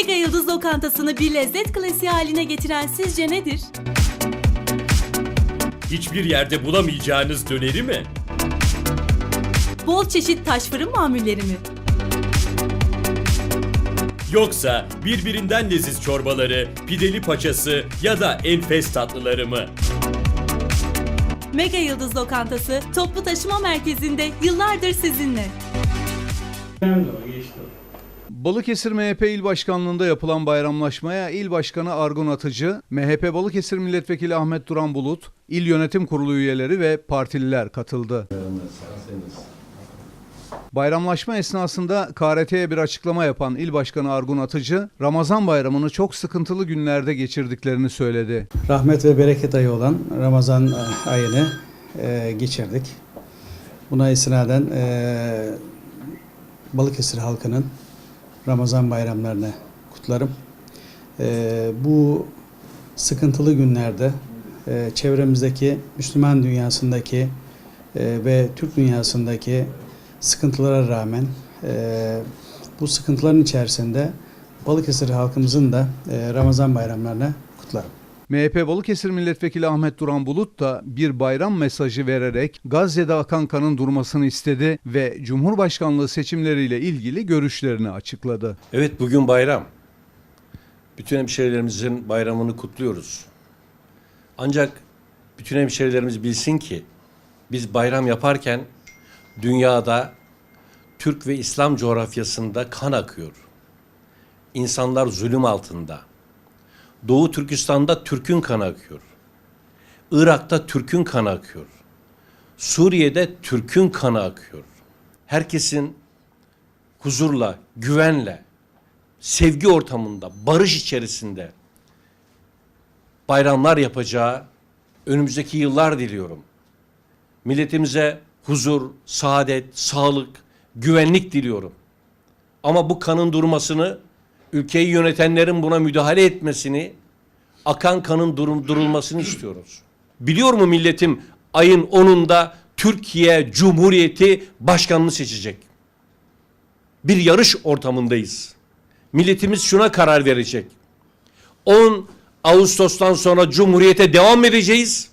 Mega Yıldız Lokantası'nı bir lezzet klasiği haline getiren sizce nedir? Hiçbir yerde bulamayacağınız döneri mi? Bol çeşit taş fırın mamulleri mi? Yoksa birbirinden leziz çorbaları, pideli paçası ya da enfes tatlıları mı? Mega Yıldız Lokantası toplu taşıma merkezinde yıllardır sizinle. Balıkesir MHP İl Başkanlığı'nda yapılan bayramlaşmaya İl Başkanı Argun Atıcı, MHP Balıkesir Milletvekili Ahmet Duran Bulut, İl Yönetim Kurulu üyeleri ve partililer katıldı. Bayramlaşma esnasında KRT'ye bir açıklama yapan İl Başkanı Argun Atıcı, Ramazan bayramını çok sıkıntılı günlerde geçirdiklerini söyledi. rahmet ve bereket ayı olan Ramazan e, ayını e, geçirdik. Buna istinaden e, Balıkesir halkının Ramazan bayramlarını kutlarım. E, bu sıkıntılı günlerde e, çevremizdeki Müslüman dünyasındaki e, ve Türk dünyasındaki sıkıntılara rağmen e, bu sıkıntıların içerisinde Balıkesir halkımızın da Ramazan bayramlarını kutlarım. MHP Balıkesir Milletvekili Ahmet Duran Bulut da bir bayram mesajı vererek Gazze'de akan kanın durmasını istedi ve Cumhurbaşkanlığı seçimleriyle ilgili görüşlerini açıkladı. Evet bugün bayram. Bütün hemşehrilerimizin bayramını kutluyoruz. Ancak bütün hemşehrilerimiz bilsin ki biz bayram yaparken dünyada Türk ve İslam coğrafyasında kan akıyor. İnsanlar zulüm altında. Doğu Türkistan'da Türk'ün kanı akıyor. Irak'ta Türk'ün kanı akıyor. Suriye'de Türk'ün kanı akıyor. Herkesin huzurla, güvenle, sevgi ortamında, barış içerisinde bayramlar yapacağı önümüzdeki yıllar diliyorum. Milletimize huzur, saadet, sağlık, güvenlik diliyorum. Ama bu kanın durmasını, ülkeyi yönetenlerin buna müdahale etmesini, akan kanın durum, durulmasını istiyoruz. Biliyor mu milletim ayın 10'unda Türkiye Cumhuriyeti başkanını seçecek bir yarış ortamındayız. Milletimiz şuna karar verecek. 10 Ağustos'tan sonra Cumhuriyete devam edeceğiz.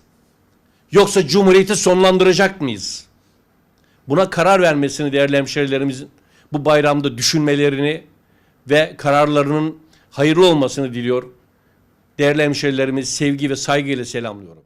Yoksa Cumhuriyeti sonlandıracak mıyız? Buna karar vermesini değerli hemşerilerimizin bu bayramda düşünmelerini ve kararlarının hayırlı olmasını diliyor. Değerli hemşerilerimiz sevgi ve saygıyla selamlıyorum.